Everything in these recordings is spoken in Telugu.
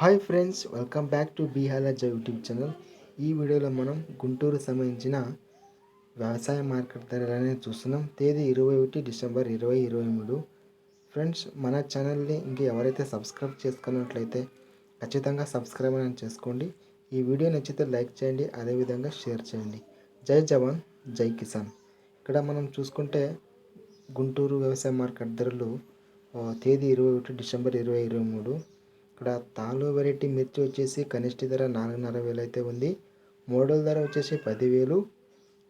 Hi friends welcome back to బీహాలజ YouTube channel. ఈ వీడియోలో మనం గుంటూరు సంబంధించిన వ్యవసాయ మార్కెట్ ధరలనే చూస్తున్నాం. తేదీ ఇరవై ఒకటి డిసెంబర్ ఇరవై ఇరవై మూడు. ఫ్రెండ్స్ మన ఛానల్ని ఇంకా ఎవరైతే సబ్స్క్రైబ్ చేసుకున్నట్లయితే ఖచ్చితంగా సబ్స్క్రైబ్ అని చేసుకోండి. ఈ వీడియో నచ్చితే లైక్ చేయండి అదేవిధంగా షేర్ చేయండి. జై జవాన్ జై కిసాన్. ఇక్కడ మనం చూసుకుంటే గుంటూరు వ్యవసాయ మార్కెట్ ధరలు తేదీ ఇరవై ఒకటి డిసెంబర్ ఇరవై ఇరవై మూడు. ఇక్కడ తాలో వెరైటీ మిర్చి వచ్చేసి కనిష్ట ధర నాలుగున్నర వేలు అయితే ఉంది. మోడల్ ధర వచ్చేసి పదివేలు.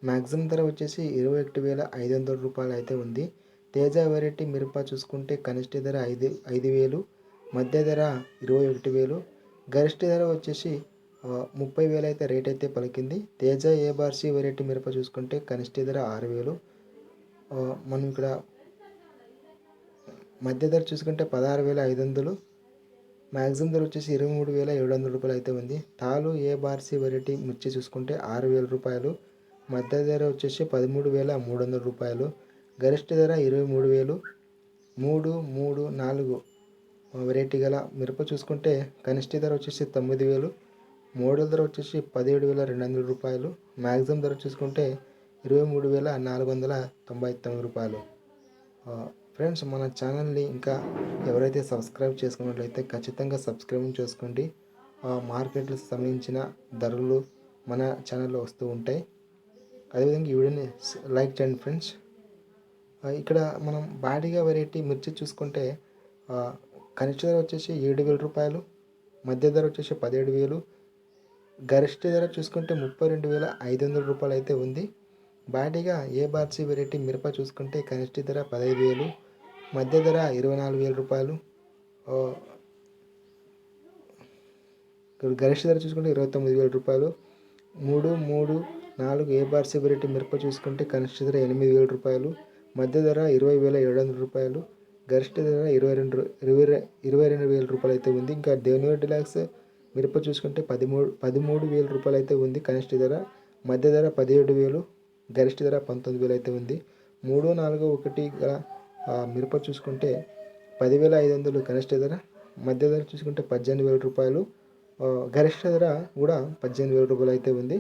మ్యాక్సిమం ధర వచ్చేసి ఇరవై ఒకటి వేల ఐదు వందల రూపాయలు అయితే ఉంది. తేజ వెరైటీ మిరప చూసుకుంటే కనిష్ట ధర ఐదు ఐదు వేలు. మధ్య ధర ఇరవై ఒకటి వేలు. గరిష్ట ధర వచ్చేసి ముప్పై వేలు అయితే రేట్ అయితే పలికింది. తేజ ఏ బార్సీ వెరైటీ మిరప చూసుకుంటే కనిష్ట ధర ఆరు వేలు. మనం ఇక్కడ మధ్య ధర చూసుకుంటే పదహారు వేల ఐదు వందలు. మ్యాక్సిమం ధర వచ్చేసి ఇరవై మూడు వేల ఏడు వందల రూపాయలు అయితే ఉంది. తాలు ఏ బార్సీ వెరైటీ మిర్చి చూసుకుంటే ఆరు వేల రూపాయలు. మధ్య ధర వచ్చేసి పదమూడు వేల మూడు వందల రూపాయలు. గరిష్ట ధర ఇరవై మూడు వేలు. మూడు మూడు నాలుగు వెరైటీ గల మిరప చూసుకుంటే కనిష్ట ధర వచ్చేసి తొమ్మిది వేలు. మోడల్ ధర వచ్చేసి పదిహేడు వేల రెండు వందల రూపాయలు. మ్యాక్సిమం ధర చూసుకుంటే ఇరవై మూడు వేల నాలుగు వందల తొంభై తొమ్మిది రూపాయలు. ఫ్రెండ్స్ మన ఛానల్ని ఇంకా ఎవరైతే సబ్స్క్రైబ్ చేసుకున్నట్లయితే ఖచ్చితంగా సబ్స్క్రైబ్ చేసుకోండి. ఆ మార్కెట్లకు సంబంధించిన ధరలు మన ఛానల్లో వస్తూ ఉంటాయి. అదేవిధంగా ఈ వీడియోని లైక్ చేయండి ఫ్రెండ్స్. ఇక్కడ మనం బాడీగా వెరైటీ మిర్చి చూసుకుంటే కనిష్ట ధర వచ్చేసి ఏడు వేల రూపాయలు మధ్య ధర వచ్చేసి పదిహేడు వేలు గరిష్ట ధర చూసుకుంటే ముప్పై రెండు వేల ఐదు వందల రూపాయలు అయితే ఉంది. బాడీగా ఏ బార్సీ వెరైటీ మిరప చూసుకుంటే కనిష్ట ధర పదహైదు వేలు మధ్య ధర ఇరవై నాలుగు వేల రూపాయలు. గరిష్ట ధర చూసుకుంటే ఇరవై తొమ్మిది వేల రూపాయలు. మూడు మూడు నాలుగు ఏ బార్సీ వెరైటీ మిరప చూసుకుంటే కనిష్ట ధర ఎనిమిది వేల రూపాయలు. మధ్య ధర ఇరవై వేల ఏడు వందల రూపాయలు. గరిష్ట ధర ఇరవై రెండు ఇరవై ఇరవై రెండు వేల రూపాయలు అయితే ఉంది. ఇంకా దేవనూర్ డిలాక్స్ మిరప చూసుకుంటే పదిమూడు పదమూడు వేల రూపాయలు అయితే ఉంది కనిష్ట ధర. మధ్య ధర పదిహేడు వేలు గరిష్ట ధర పంతొమ్మిది వేలు అయితే ఉంది. మూడు నాలుగు ఒకటి గల మిరప చూసుకుంటే పదివేల ఐదు వందలు కనిష్ట ధర మధ్య ధర చూసుకుంటే పద్దెనిమిది వేల రూపాయలు. గరిష్ట ధర కూడా పద్దెనిమిది వేల రూపాయలు అయితే ఉంది.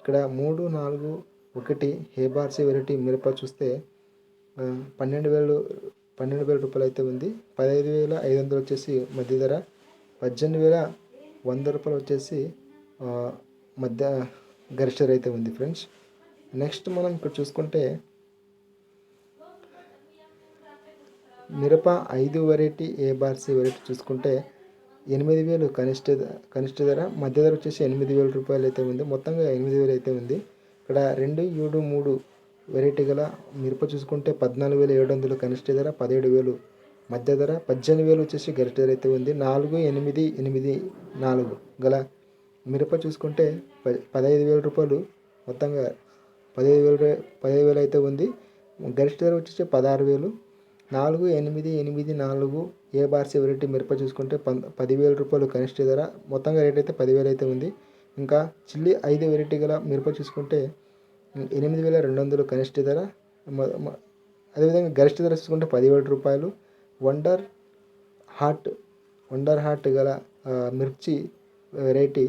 ఇక్కడ మూడు నాలుగు ఒకటి హేబార్సీ వెరైటీ మిరప చూస్తే పన్నెండు వేలు పన్నెండు వేల రూపాయలు అయితే ఉంది. పదహైదు వేల ఐదు వందలు వచ్చేసి మధ్య ధర పద్దెనిమిది వేల వంద రూపాయలు వచ్చేసి మధ్య గరిష్ట ధర అయితే ఉంది ఫ్రెండ్స్. నెక్స్ట్ మనం ఇక్కడ చూసుకుంటే మిరప ఐదు వెరైటీ ఏ బార్సీ వెరైటీ చూసుకుంటే ఎనిమిది వేలు కనిష్ట కనిష్ట ధర మధ్య ధర వచ్చేసి ఎనిమిది వేల రూపాయలు అయితే ఉంది. మొత్తంగా ఎనిమిది వేలు అయితే ఉంది. ఇక్కడ రెండు ఏడు మూడు వెరైటీ గల మిరప చూసుకుంటే పద్నాలుగు వేల ఏడు వందలు కనిష్ట ధర పదిహేడు వేలు మధ్య ధర పద్దెనిమిది వేలు వచ్చేసి గరిష్ట ధర అయితే ఉంది. నాలుగు ఎనిమిది ఎనిమిది నాలుగు గల మిరప చూసుకుంటే ప పదహైదు వేల రూపాయలు మొత్తంగా పదిహేను వేలు పదిహేను వేలు అయితే ఉంది. గరిష్ట ధర వచ్చేసి పదహారు వేలు నాలుగు ఎనిమిది ఎనిమిది నాలుగు ఏ బార్సీ వెరైటీ మిరప చూసుకుంటే పం పదివేల రూపాయలు కనిష్ట ధర మొత్తంగా రేట్ అయితే పదివేలు అయితే ఉంది. ఇంకా చిల్లి ఐదు వెరైటీ గల మిరప చూసుకుంటే ఎనిమిది వేల రెండు వందలు కనిష్ట ధర అదేవిధంగా గరిష్ట ధర చూసుకుంటే పదివేల రూపాయలు. వండర్ హాట్ వండర్ హాట్ గల మిర్చి వెరైటీ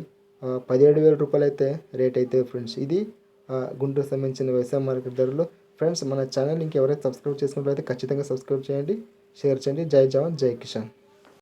పదిహేడు వేల రూపాయలు అయితే రేట్ అయితే ఫ్రెండ్స్. ఇది గుంటూరు సంబంధించిన వ్యవసాయ మార్కెట్ ధరలు. ఫ్రెండ్స్ మన ఛానల్ ఇంకెవరైతే సబ్స్క్రైబ్ చేసుకున్నట్లయితే ఖచ్చితంగా సబ్స్క్రైబ్ చేయండి. షేర్ చేయండి. జై జవాన్ జై కిషాన్